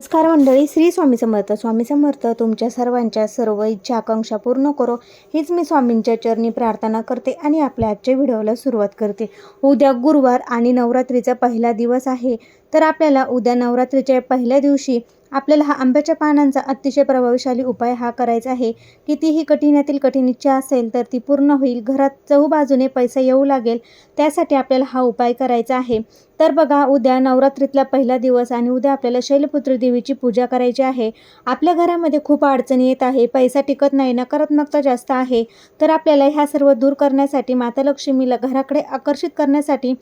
नमस्कार मंडळी श्री स्वामी समर्थ. स्वामी समर्थ तुमच्या सर्वांच्या सर्व इच्छा आकांक्षा पूर्ण करो. हीच मी स्वामींच्या चरणी प्रार्थना करते आणि आपल्या आजच्या व्हिडिओला सुरुवात करते. उद्या गुरुवार आणि नवरात्रीचा पहिला दिवस आहे. तर आपल्याला उद्या नवरात्रीच्या पहिल्या दिवशी आपल्याला हा आंब्याच्या पानांचा अतिशय प्रभावशाली उपाय हा करायचा आहे. कितीही कठीणातील कठीण इच्छा असेल तर ती पूर्ण होईल. घरात चहूबाजूने पैसा येऊ लागेल त्यासाठी आपल्याला हा उपाय करायचा आहे. तर बघा उद्या नवरात्रीतला पहिला दिवस आणि उद्या आपल्याला शैलपुत्री देवीची पूजा करायची आहे. आपल्या घरामध्ये खूप अडचणी येत आहे. पैसा टिकत नाही नकारात्मकता जास्त आहे. तर आपल्याला ह्या सर्व दूर करण्यासाठी माता लक्ष्मीला घराकडे आकर्षित करण्यासाठी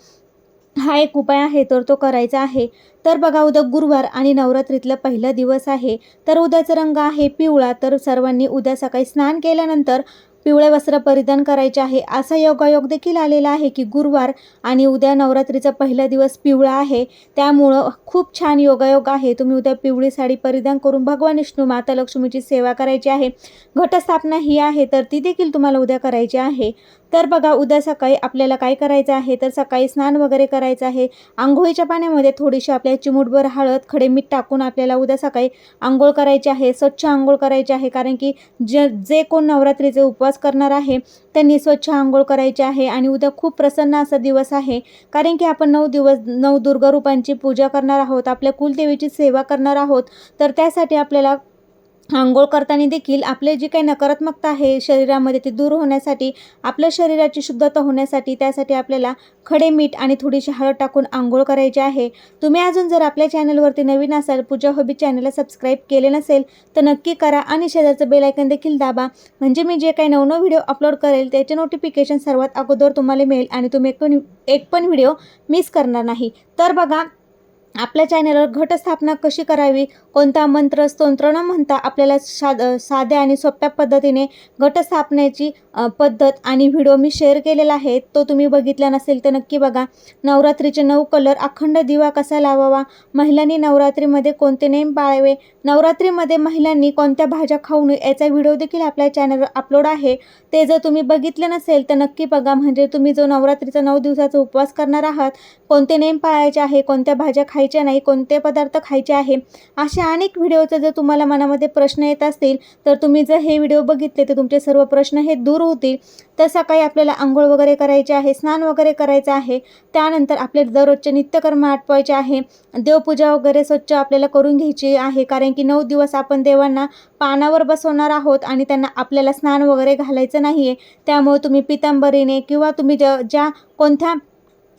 हा एक उपाय आहे तर तो करायचा आहे. तर बघा उद्या गुरुवार आणि नवरात्रीतला पहिला दिवस आहे. तर उद्याचा रंग आहे पिवळा. तर सर्वांनी उद्या सकाळी स्नान केल्यानंतर पिवळे वस्त्र परिधान करायचे आहे. असा योगायोग देखील आलेला आहे की गुरुवार आणि उद्या नवरात्रीचा पहिला दिवस पिवळा आहे. त्यामुळं खूप छान योगायोग आहे. तुम्ही उद्या पिवळी साडी परिधान करून भगवान विष्णू माता लक्ष्मीची सेवा करायची आहे. घटस्थापना ही आहे तर ती देखील तुम्हाला उद्या करायची आहे. तर बघा उद्या सकाळी आपल्याला काय करायचं आहे? तर सकाळी स्नान वगैरे करायचं आहे. आंघोळीच्या पाण्यामध्ये थोडीशी आपल्या चिमूटभर हळद खडे मीठ टाकून आपल्याला उद्या सकाळी आंघोळ करायची आहे. स्वच्छ आंघोळ करायची आहे कारण की जे जे कोण नवरात्रीचे उपवास करणार आहे. त्यांनी स्वच्छ आंघोळ करायची आहे आणि उद्या खूप प्रसन्न असा दिवस आहे. कारण की आपण नऊ दिवस नऊ दुर्गा रूपांची पूजा करणार आहोत आपल्या कुलदेवीची सेवा करणार आहोत. तर त्यासाठी आपल्याला आंघोळ करताना देखील आपले जी काही नकारात्मकता आहे शरीरामध्ये ती दूर होण्यासाठी आपल्या शरीराची शुद्धता होण्यासाठी त्यासाठी आपल्याला खडे मीठ आणि थोडीशी हळद टाकून आंघोळ करायची आहे. तुम्ही अजून जर आपल्या चॅनलवरती नवीन असाल पूजा हॉबी चॅनलला सबस्क्राईब केले नसेल तर नक्की करा आणि शेजारचं बेलायकन देखील दाबा. म्हणजे मी जे काही नवनव व्हिडिओ अपलोड करेल त्याचे नोटिफिकेशन सर्वात अगोदर तुम्हाला मिळेल आणि तुम्ही एक पण एक पण व्हिडिओ मिस करणार नाही. तर बघा आपल्या चॅनलवर घटस्थापना कशी करावी? कोणता मंत्र स्तोत्र न म्हणता आपल्याला साध साध्या आणि सोप्या पद्धतीने घटस्थापनेची स्थापण्याची पद्धत आणि व्हिडिओ मी शेअर केलेला आहे तो तुम्ही बघितला नसेल तर नक्की बघा. नवरात्रीचे नऊ कलर अखंड दिवा कसा लावावा? महिलांनी नवरात्रीमध्ये कोणते नेम पाळावे? नवरात्रीमध्ये महिलांनी कोणत्या भाज्या खाऊ नये याचा व्हिडिओ देखील आपल्या चॅनलवर अपलोड आहे. ते जर तुम्ही बघितले नसेल तर नक्की बघा. म्हणजे तुम्ही जो नवरात्रीचा नऊ दिवसाचा उपवास करणार आहात कोणते नेम पाळायचे आहे? कोणत्या भाज्या खायच्या नाही? कोणते पदार्थ खायचे आहे? अशा स्थानिक व्हिडिओचे जर तुम्हाला मनामध्ये प्रश्न येत असतील तर तुम्ही जर हे व्हिडिओ बघितले तर तुमचे सर्व प्रश्न हे दूर होतील. तर सकाळी आपल्याला आंघोळ वगैरे करायचे आहे स्नान वगैरे करायचं आहे. त्यानंतर आपले दररोजचे नित्यकर्म आटवायचे आहे. देवपूजा वगैरे स्वच्छ आपल्याला करून घ्यायची आहे कारण की नऊ दिवस आपण देवांना पानावर बसवणार आहोत आणि त्यांना आपल्याला स्नान वगैरे घालायचं नाही आहे त्यामुळे तुम्ही पितांबरीने किंवा तुम्ही ज्या ज्या कोणत्या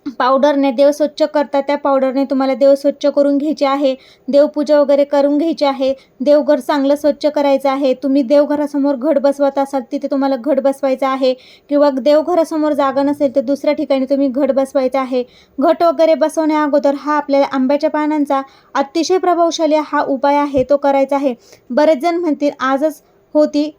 पावडरने देव स्वच्छ करता त्या पावडरने तुम्हाला देव स्वच्छ करून घ्यायचे आहे देवपूजा वगैरे करून घ्यायची आहे देवघर चांगलं स्वच्छ करायचं आहे तुम्ही देवघरासमोर घट बसवत असाल तिथे तुम्हाला घट बसवायचं आहे किंवा देवघरासमोर जागा नसेल तर दुसऱ्या ठिकाणी तुम्ही घट बसवायचं आहे. घट वगैरे बसवण्या अगोदर हा आपल्याला आंब्याच्या पानांचा अतिशय प्रभावशाली हा उपाय आहे तो करायचा आहे. बरेच जण म्हणतील आजच होती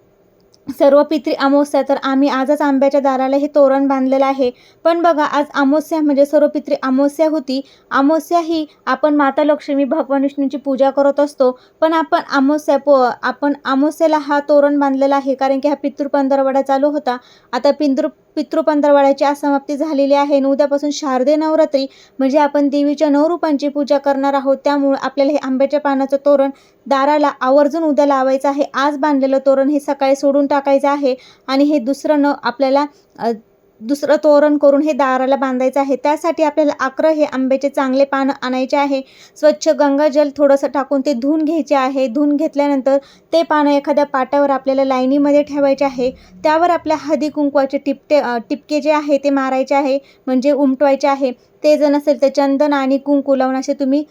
सर्व पित्री अमावस्या तर आम्ही आजच आंब्याच्या दाराला हे तोरण बांधलेलं आहे. पण बघा आज अमावस्या म्हणजे सर्व पित्री अमावस्या होती. अमावस्या ही आपण माता लक्ष्मी भगवान विष्णूंची पूजा करत असतो. पण आपण अमावस्या पो आपण अमावस्याला हा तोरण बांधलेला आहे कारण की हा पितृपंधरवडा चालू होता. आता पिंदृ पितृ पंधरवड्याची आज समाप्ती झालेली आहे आणि उद्यापासून शारदे नवरात्री म्हणजे आपण देवीच्या नऊ रूपांची पूजा करणार आहोत. त्यामुळे आपल्याला हे आंब्याच्या पानाचं तोरण दाराला आवर्जून उद्या लावायचं आहे. आज बांधलेलं तोरण हे सकाळी सोडून टाकायचं आहे आणि हे दुसरं न आपल्याला दुसरं तोरण करून हे दाराला बांधायचं आहे. त्यासाठी आपल्याला अकरा हे आंब्याचे चांगले पानं आणायचे आहे. स्वच्छ गंगाजल थोडंसं टाकून ते धुवून घ्यायचे आहे. धुवून घेतल्यानंतर ते पानं एखाद्या पाट्यावर आपल्याला लाईनीमध्ये ठेवायचे आहे. त्यावर आपल्या हदी कुंकवाचे टिपटे टिपके जे आहे ते मारायचे आहे म्हणजे उमटवायचे आहे. ते जर नसेल तर चंदन आणि कुंकू लावून असे तुम्ही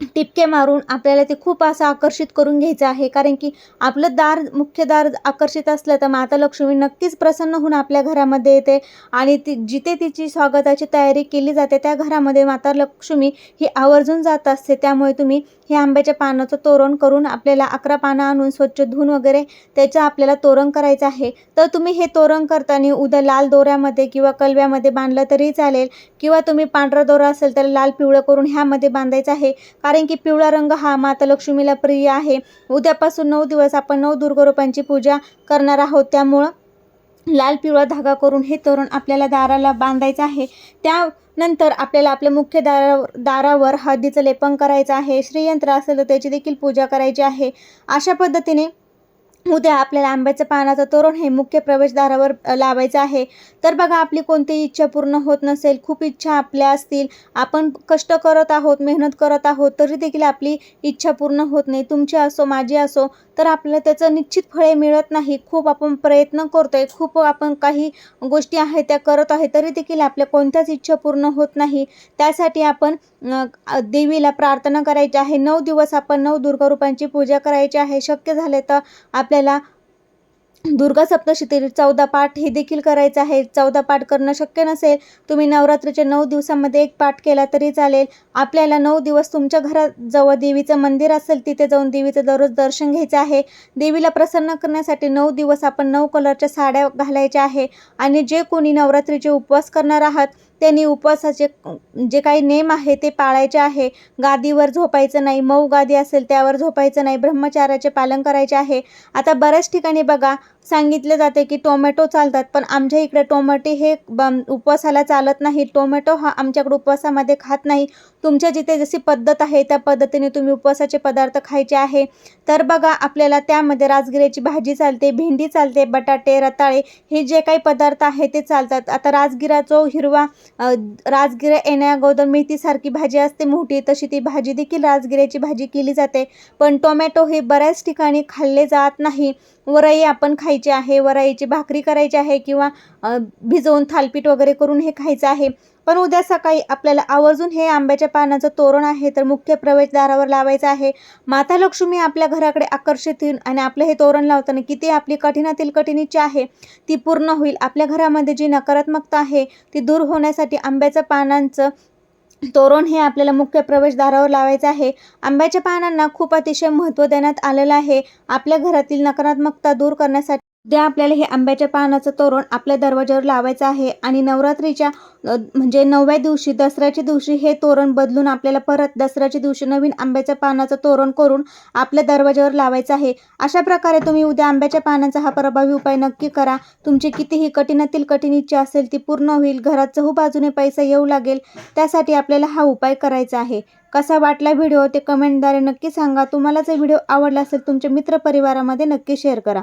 टिपके मारून आपल्याला ते खूप असं आकर्षित करून घ्यायचं आहे. कारण की आपलं दार मुख्य दार आकर्षित असलं तर माता लक्ष्मी नक्कीच प्रसन्न होऊन आपल्या घरामध्ये येते आणि ती जिथे तिची स्वागताची तयारी केली जाते त्या घरामध्ये माता लक्ष्मी ही आवर्जून जात असते. त्यामुळे तुम्ही हे आंब्याच्या पानाचं तोरण करून आपल्याला अकरा पानं आणून स्वच्छ धुवून वगैरे त्याचं आपल्याला तोरण करायचं आहे. तर तुम्ही हे तोरण करताना उद्या लाल दोऱ्यामध्ये किंवा कलव्यामध्ये बांधलं तरी चालेल किंवा तुम्ही पांढरा दोरा असेल तर लाल पिवळं करून ह्यामध्ये बांधायचं आहे. कारण की पिवळा रंग हा माता लक्ष्मीला प्रिय आहे. उद्यापासून नऊ दिवस आपण नऊ दुर्गरूपांची पूजा करणार आहोत. त्यामुळं लाल पिवळा धागा करून हे तोरण आपल्याला दाराला बांधायचं आहे. त्यानंतर आपल्याला आपल्या मुख्य दारा दारावर हळदीचं लेपन करायचं आहे. श्रीयंत्र असेल तर त्याची देखील पूजा करायची आहे. अशा पद्धतीने उद्या आपल्याला आंब्याचं पानाचं तोरण हे मुख्य प्रवेशद्वारावर लावायचं आहे. तर बघा आपली कोणतीही इच्छा पूर्ण होत नसेल खूप इच्छा आपल्या असतील आपण कष्ट करत आहोत मेहनत करत आहोत तरी देखील आपली इच्छा पूर्ण होत नाही. तुमची असो माझी असो तर आपल्याला त्याचं निश्चित फळे मिळत नाही. खूप आपण प्रयत्न करतोय खूप आपण काही गोष्टी आहेत त्या करत आहे तरी देखील आपल्या कोणत्याच इच्छा पूर्ण होत नाही. त्यासाठी आपण देवीला प्रार्थना करायची आहे. नऊ दिवस आपण नऊ दुर्गा रूपांची पूजा करायची आहे. शक्य झाले तर आपल्याला दुर्गा सप्तशतीतील चौदा पाठ हे देखील करायचं आहे. चौदा पाठ करणं शक्य नसेल तुम्ही नवरात्रीच्या नऊ दिवसामध्ये एक पाठ केला तरी चालेल. आपल्याला नऊ दिवस तुमच्या घराजवळ देवीचं मंदिर असेल तिथे जाऊन देवीचं दररोज दर्शन घ्यायचं आहे. देवीला प्रसन्न करण्यासाठी नऊ दिवस आपण नऊ कलरच्या साड्या घालायच्या आहे. आणि जे कोणी नवरात्रीचे उपवास करणार आहात त्यांनी उपवासाचे जे काही नेम आहे ते पाळायचे आहे. गादीवर झोपायचं नाही. मऊ गादी असेल त्यावर झोपायचं नाही. ब्रह्मचार्याचे पालन करायचे आहे. आता बऱ्याच ठिकाणी बघा सांगितले जाते की टोमॅटो चालतात पण आमच्या इकडे टोमॅटो हे ब- उपवासाला चालत नाही. टोमॅटो हा आमच्याकडे उपवासामध्ये खात नाही. तुमच्या जिथे जशी पद्धत आहे त्या पद्धतीने तुम्ही उपवासाचे पदार्थ खायचे आहे. तर बघा आपल्याला त्यामध्ये राजगिऱ्याची भाजी चालते भेंडी चालते बटाटे रताळे हे जे काही पदार्थ आहे ते चालतात. आता राजगिरा जो हिरवा राजगिऱ्या राजगिरा येण्या अगोदर मेथीसारखी भाजी असते मोठी तशी ती भाजी देखील राजगिऱ्याची भाजी केली जाते. पण टोमॅटो हे बऱ्याच ठिकाणी खाल्ले जात नाही. वरई आपण खायची आहे वराईची भाकरी करायची आहे किंवा भिजवून थालपीठ वगैरे करून हे खायचं आहे. पण उद्या सकाळी आपल्याला आवर्जून हे आंब्याच्या पानाचं तोरण आहे तर मुख्य प्रवेशद्वारावर लावायचं आहे. माता लक्ष्मी आपल्या घराकडे आकर्षित होईल आणि आपलं हे तोरण लावताना किती आपली कठीणातील कठीण इच्छा आहे ती पूर्ण होईल. आपल्या घरामध्ये जी नकारात्मकता आहे ती दूर होण्यासाठी आंब्याच्या पानांचं तोरण हे आपल्याला मुख्य प्रवेशद्वारावर लावायचं आहे. आंब्याच्या पानांना खूप अतिशय महत्त्व देण्यात आलेलं आहे. आपल्या घरातील नकारात्मकता दूर करण्यासाठी उद्या आपल्याला हे आंब्याच्या पानाचं तोरण आपल्या दरवाजावर लावायचं आहे आणि नवरात्रीच्या म्हणजे नवव्या दिवशी दसऱ्याच्या दिवशी हे तोरण बदलून आपल्याला परत दसऱ्याच्या दिवशी नवीन आंब्याच्या पानाचं तोरण करून आपल्या दरवाजावर लावायचं आहे. अशा प्रकारे तुम्ही उद्या आंब्याच्या पानाचा हा प्रभावी उपाय नक्की करा. तुमची कितीही कठीणातील कठीण इच्छा असेल ती पूर्ण होईल. घरात चहू बाजूने पैसा येऊ लागेल. त्यासाठी आपल्याला हा उपाय करायचा आहे. कसा वाटला व्हिडिओ ते कमेंटद्वारे नक्की सांगा. तुम्हाला जर व्हिडिओ आवडला असेल तुमच्या मित्रपरिवारामध्ये नक्की शेअर करा.